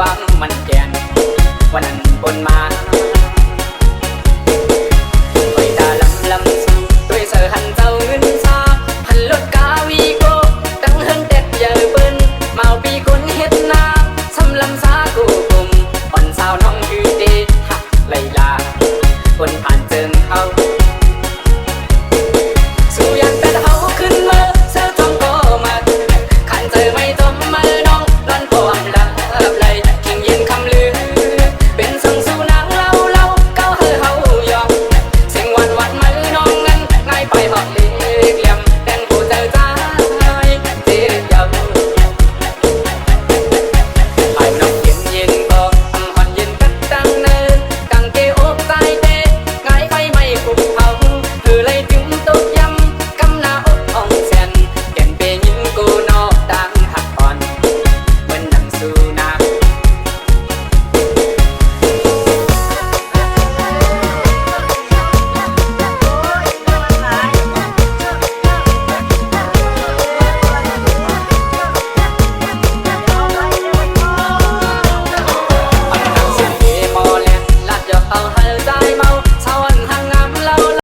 วังมันแนั้นบนมาไปตาลำลำด้วยเสือหันเจ้าเงินซาหันรถกาวีโกตั้งเฮินเด็ดเยอเบิ้นเมาปีคนเฮ็ดนาสำลำซากกุ่มอนสาวน้อง